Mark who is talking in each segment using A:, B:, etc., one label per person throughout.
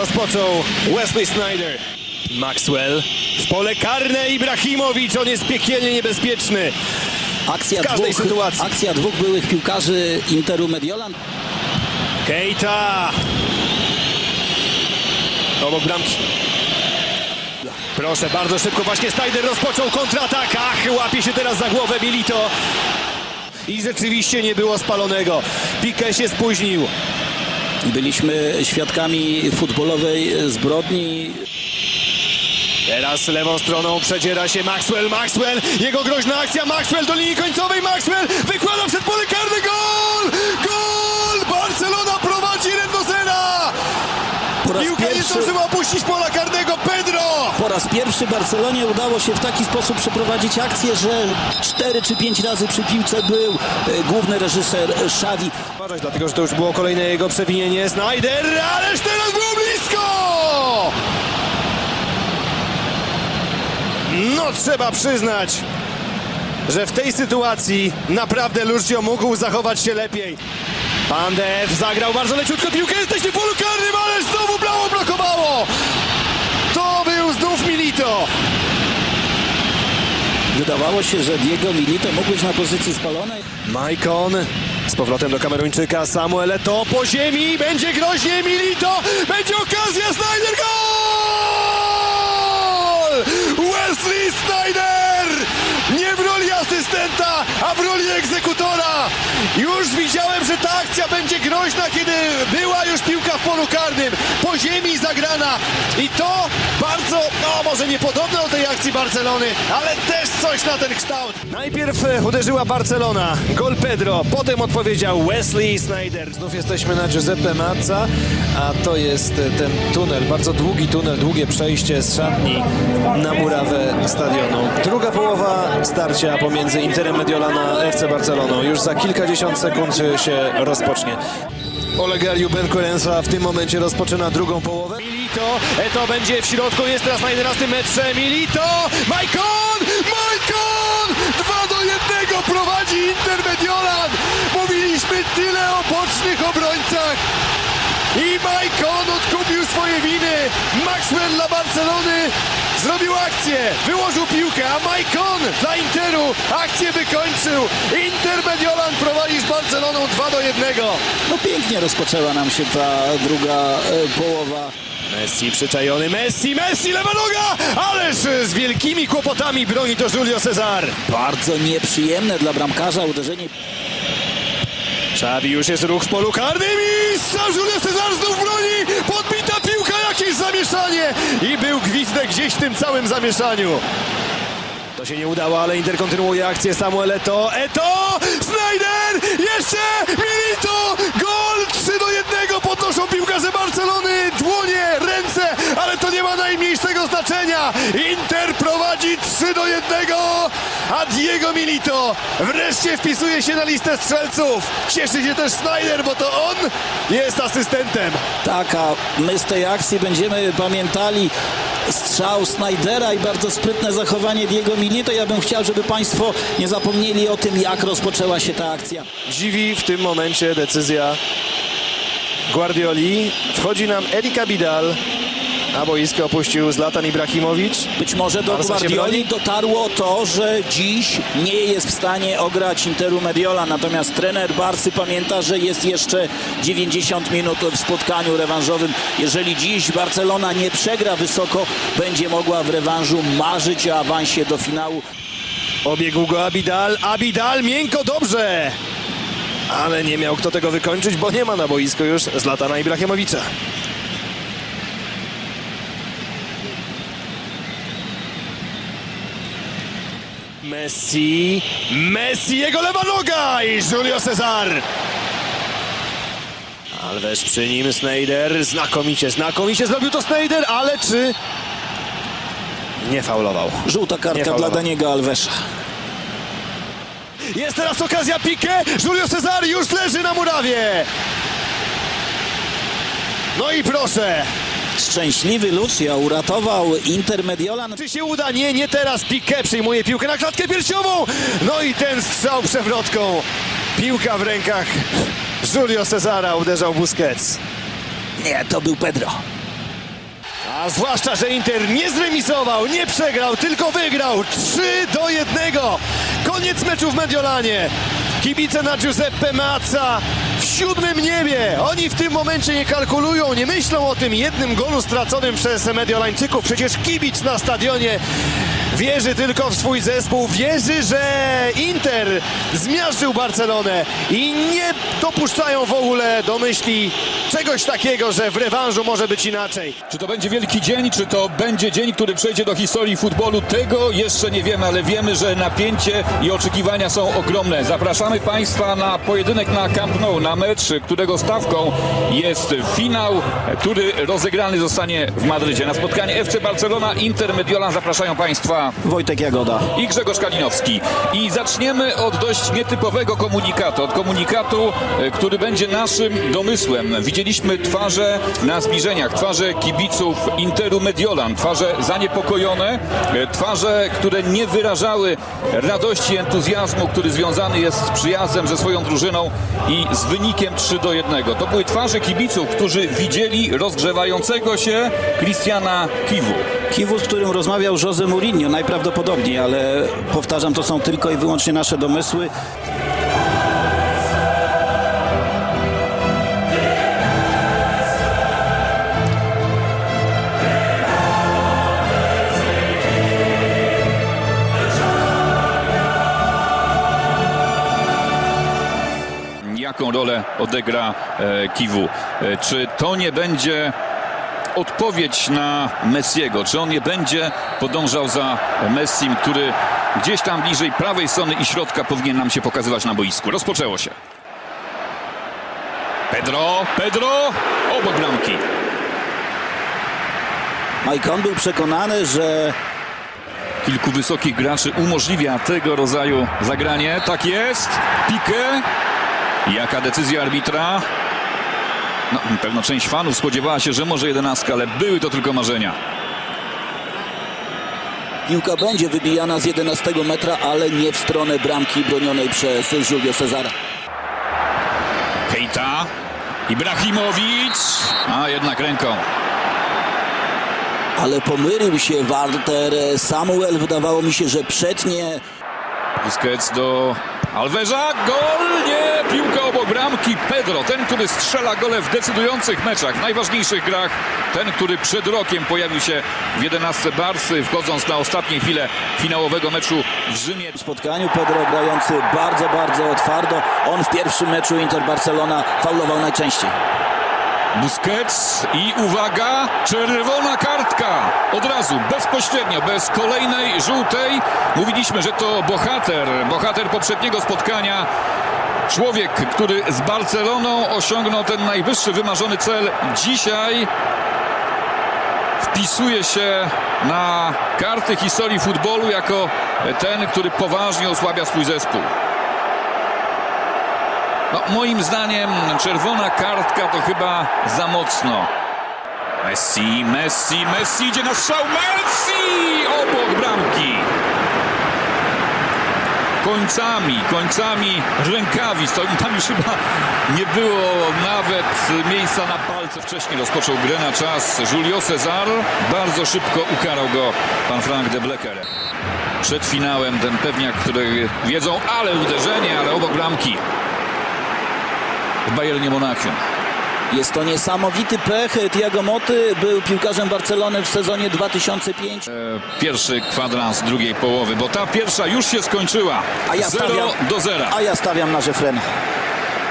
A: rozpoczął Wesley Snyder. Maxwell w pole karne Ibrahimowicz, on jest piekielnie niebezpieczny.
B: Akcja
A: W każdej
B: dwóch,
A: sytuacji.
B: akcja dwóch byłych piłkarzy Interu Mediolan.
A: Keita! Obok bramki. Proszę, bardzo szybko właśnie Snyder rozpoczął kontratak. Ach, łapie się teraz za głowę Milito. I rzeczywiście nie było spalonego. Pique się spóźnił.
B: Byliśmy świadkami futbolowej zbrodni.
A: Teraz lewą stroną przedziera się Maxwell, Maxwell, jego groźna akcja, Maxwell do linii końcowej, Maxwell wykłada przed pole karne, gol! Gol! Barcelona prowadzi 1 do 0!
B: Po raz,
A: Piłka nie
B: pierwszy,
A: zdążyła opuścić pola karnego!
B: Po raz pierwszy Barcelonie udało się w taki sposób przeprowadzić akcję, że cztery czy pięć razy przy piłce był e, główny reżyser Xavi.
A: Uważać, dlatego że to już było kolejne jego przewinienie, Snyder, ależ teraz było blisko! No trzeba przyznać, że w tej sytuacji naprawdę Lucio mógł zachować się lepiej. Pandew zagrał bardzo leciutko piłkę, jesteśmy w polu karnym, ależ znowu brało blokowało! Znów Milito.
B: Wydawało się, że Diego Milito mógł być na pozycji spalonej.
A: Maicon z powrotem do Kameruńczyka, Samuel to po ziemi, będzie groźnie Milito, będzie okazja, Snyder, gol! Wesley Snyder! Nie w roli asystenta, a w roli egzekutora. Już widziałem, że ta akcja będzie groźna, kiedy była już piłka w polu karnym, po ziemi zagrana i to bardzo, no może niepodobne do tej akcji Barcelony, ale też coś na ten kształt. Najpierw e, uderzyła Barcelona, gol Pedro, potem odpowiedział Wesley Snyder. Znów jesteśmy na Giuseppe Mazza, a to jest e, ten tunel, bardzo długi tunel, długie przejście z szatni na murawę stadionu. Druga połowa starcia pomiędzy Interem Mediolana a FC Barceloną. Już za kilkadziesiąt sekund się rozpocznie. Oleg Aliuben Korensa w tym momencie rozpoczyna drugą połowę. Milito, to będzie w środku, jest teraz na 11 metrze. Milito, Maicon, Maicon! 2 do 1 prowadzi Inter Mediolan. Mówiliśmy tyle o bocznych obrońcach. I Maicon odkupił swoje winy. Maxwell dla Barcelony zrobił akcję, wyłożył piłkę, a Maicon dla Interu akcję wykończył. Inter Mediolan prowadzi z Barceloną 2 do 1.
B: No pięknie rozpoczęła nam się ta druga e, połowa.
A: Messi przyczajony, Messi, Messi, lewa noga! Ależ z wielkimi kłopotami broni to Julio Cezar.
B: Bardzo nieprzyjemne dla bramkarza uderzenie.
A: Xavi już jest ruch w polu karnym sam Julio Cezar znów broni! Podbita piłka, jakieś zamieszanie! I był gwizdek gdzieś w tym całym zamieszaniu. To się nie udało, ale Inter kontynuuje akcję. Samuel Eto, Eto! Snyder! Jeszcze! Milito! Gol! 3 do 1! Podnoszą piłkarze Barcelony! Dłonie, ręce! Ale to nie ma najmniejszego znaczenia! Inter prowadzi 3 do 1! A Diego Milito wreszcie wpisuje się na listę strzelców! Cieszy się też Snyder, bo to on jest asystentem!
B: Tak, a my z tej akcji będziemy pamiętali strzał Snydera i bardzo sprytne zachowanie Diego Milito. Ja bym chciał, żeby Państwo nie zapomnieli o tym, jak rozpoczęła się ta akcja.
A: Dziwi w tym momencie decyzja Guardioli. Wchodzi nam Erika Bidal. Na boisko opuścił Zlatan Ibrahimowicz.
B: Być może do
A: Barca
B: Guardioli dotarło to, że dziś nie jest w stanie ograć Interu Mediola, natomiast trener Barcy pamięta, że jest jeszcze 90 minut w spotkaniu rewanżowym. Jeżeli dziś Barcelona nie przegra wysoko, będzie mogła w rewanżu marzyć o awansie do finału.
A: Obiegł go Abidal. Abidal miękko dobrze. Ale nie miał kto tego wykończyć, bo nie ma na boisku już Zlatana Ibrahimowicza. Messi, Messi, jego lewa noga i Julio Cezar. Alves przy nim, Snyder, znakomicie, znakomicie zrobił to Snyder, ale czy nie faulował?
B: Żółta kartka dla. Daniego Alvesa.
A: Jest teraz okazja Pique. Julio Cezar już leży na murawie. No i proszę.
B: Szczęśliwy Lucio uratował Inter Mediolan.
A: Czy się uda? Nie, nie teraz. Pique przyjmuje piłkę na klatkę piersiową. No i ten strzał przewrotką. Piłka w rękach Julio Cezara uderzał Busquets.
B: Nie, to był Pedro.
A: A zwłaszcza, że Inter nie zremisował, nie przegrał, tylko wygrał 3 do 1. Koniec meczu w Mediolanie. Kibice na Giuseppe Mazza siódmym niebie. Oni w tym momencie nie kalkulują, nie myślą o tym jednym golu straconym przez Mediolańczyków. Przecież kibic na stadionie wierzy tylko w swój zespół, wierzy, że Inter zmiażdżył Barcelonę i nie dopuszczają w ogóle do myśli czegoś takiego, że w rewanżu może być inaczej.
C: Czy to będzie wielki dzień, czy to będzie dzień, który przejdzie do historii futbolu? Tego jeszcze nie wiemy, ale wiemy, że napięcie i oczekiwania są ogromne. Zapraszamy Państwa na pojedynek na Camp Nou, na mecz, którego stawką jest finał, który rozegrany zostanie w Madrycie. Na spotkanie FC Barcelona, Inter, Mediolan zapraszają Państwa
B: Wojtek Jagoda.
C: i Grzegorz Kalinowski. I zaczniemy od dość nietypowego komunikatu. Od komunikatu, e, który będzie naszym domysłem. Widzieliśmy twarze na zbliżeniach, twarze kibiców Interu Mediolan, twarze zaniepokojone, e, twarze, które nie wyrażały radości, entuzjazmu, który związany jest z przyjazdem ze swoją drużyną i z wynikiem 3 do 1. To były twarze kibiców, którzy widzieli rozgrzewającego się Christiana Kiwu.
B: Kiwu, z którym rozmawiał Jose Mourinho najprawdopodobniej, ale powtarzam, to są tylko i wyłącznie nasze domysły.
C: Jaką rolę odegra e, Kiwu. E, Czy to nie będzie odpowiedź na Messiego? Czy on nie będzie podążał za Messim, który gdzieś tam bliżej prawej strony i środka powinien nam się pokazywać na boisku? Rozpoczęło się. Pedro, Pedro, obok bramki.
B: Maicon był przekonany, że
C: Kilku wysokich graczy umożliwia tego rodzaju zagranie. Tak jest. Pique. Jaka decyzja arbitra? No, pewno część fanów spodziewała się, że może jedenastka, ale były to tylko marzenia.
B: piłka będzie wybijana z 11 metra, ale nie w stronę bramki bronionej przez Julio Cezara.
C: Keita. Ibrahimowicz. A jednak ręką.
B: Ale pomylił się Walter Samuel. Wydawało mi się, że przednie
C: Busquets do Alverza. Gol! Nie! Piłka obok bramki. Pedro, ten, który strzela gole w decydujących meczach, w najważniejszych grach. Ten, który przed rokiem pojawił się w 11 Barsy, wchodząc na ostatnie chwile finałowego meczu w Rzymie.
B: w spotkaniu. Pedro grający bardzo, bardzo twardo. On w pierwszym meczu Inter Barcelona faulował najczęściej.
C: Busquets i uwaga, czerwona kartka. Od razu, bezpośrednio, bez kolejnej żółtej. Mówiliśmy, że to bohater, bohater poprzedniego spotkania. Człowiek, który z Barceloną osiągnął ten najwyższy wymarzony cel. Dzisiaj wpisuje się na karty historii futbolu jako ten, który poważnie osłabia swój zespół. No, moim zdaniem czerwona kartka to chyba za mocno. Messi, Messi, Messi idzie na strzał. Messi obok bramki. Końcami, końcami rękawic. Tam już chyba nie było nawet miejsca na palce. Wcześniej rozpoczął grę na czas Julio Cezar. Bardzo szybko ukarał go pan Frank de Blecker. Przed finałem ten pewniak, który wiedzą, ale uderzenie, ale obok bramki w Bayernie Monachium.
B: Jest to niesamowity pech. Tiago Moty był piłkarzem Barcelony w sezonie 2005.
C: E, Pierwszy kwadrans drugiej połowy, bo ta pierwsza już się skończyła.
B: A ja
C: 0
B: stawiam-
C: do 0.
B: A ja stawiam na Żefrena.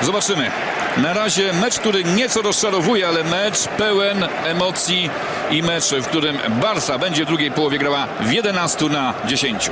C: Zobaczymy. Na razie mecz, który nieco rozczarowuje, ale mecz pełen emocji i mecz, w którym Barsa będzie w drugiej połowie grała w 11 na 10.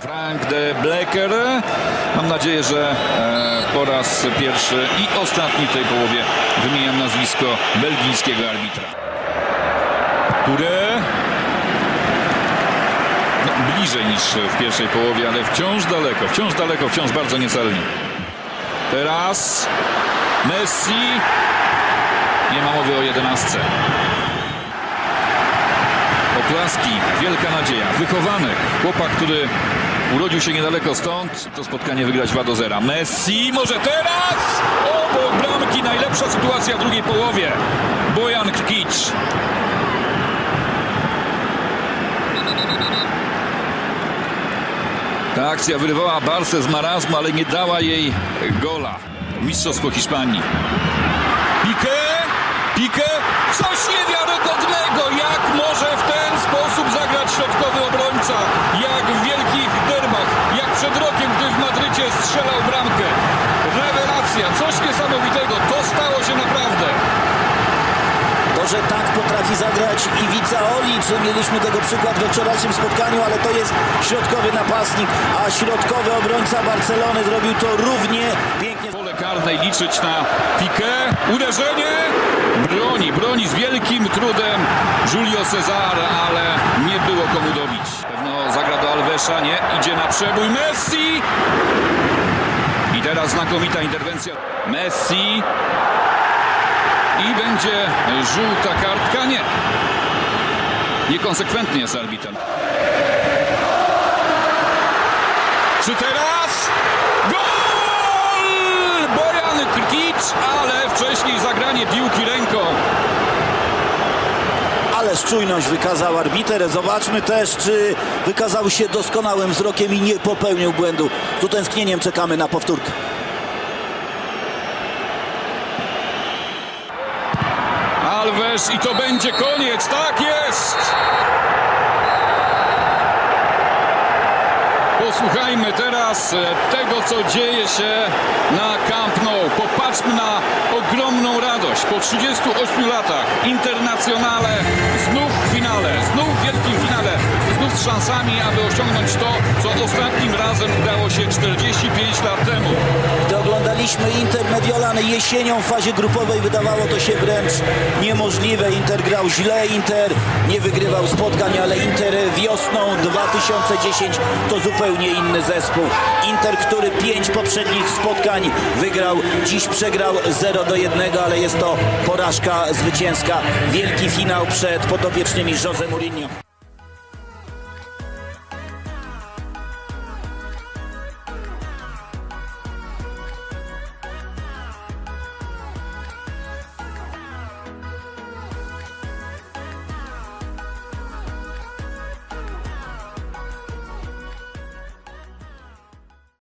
C: Frank de Blecker. Mam nadzieję, że e, po raz pierwszy i ostatni w tej połowie wymieniam nazwisko belgijskiego arbitra. Które no, bliżej niż w pierwszej połowie, ale wciąż daleko, wciąż daleko, wciąż bardzo niecelnie. Teraz Messi. Nie ma mowy o jedenastce. Oklaski, wielka nadzieja. Wychowanek, chłopak, który Urodził się niedaleko stąd. To spotkanie wygrać 2 do 0. Messi może teraz! Obok bramki najlepsza sytuacja w drugiej połowie. Bojan Krkic. Ta akcja wyrywała Barce z marazmu, ale nie dała jej gola. Mistrzostwo Hiszpanii. Pique! Pique! Coś nie wiadomo! Zagrać
B: Iwica Oli, czy mieliśmy tego przykład we wczorajszym spotkaniu, ale to jest środkowy napastnik, a środkowy obrońca Barcelony zrobił to równie pięknie.
C: Pole karnej liczyć na Piqué. Uderzenie. Broni, broni z wielkim trudem Julio Cezar, ale nie było komu dobić. Pewno zagra do Alvesa, nie? Idzie na przebój Messi. I teraz znakomita interwencja Messi. I będzie żółta kartka? Nie. Niekonsekwentnie jest arbitrem. Czy teraz? Gol! Bojan Krkic, ale wcześniej zagranie piłki ręką.
B: Ale czujność wykazał arbiter. Zobaczmy też, czy wykazał się doskonałym wzrokiem i nie popełnił błędu. Z utęsknieniem czekamy na powtórkę.
C: Alves i to będzie koniec. Tak jest! Posłuchajmy teraz e, tego, co dzieje się na Camp Nou. Popatrzmy na ogromną radość. Po 38 latach internacjonale, znów w finale, znów w wielkim finale, szansami, aby osiągnąć to, co ostatnim razem udało się 45 lat temu.
B: Gdy oglądaliśmy Inter Mediolan jesienią w fazie grupowej, wydawało to się wręcz niemożliwe. Inter grał źle, Inter nie wygrywał spotkań, ale Inter wiosną 2010 to zupełnie inny zespół. Inter, który pięć poprzednich spotkań wygrał, dziś przegrał 0 do 1, ale jest to porażka zwycięska. Wielki finał przed podopiecznymi Jose Mourinho.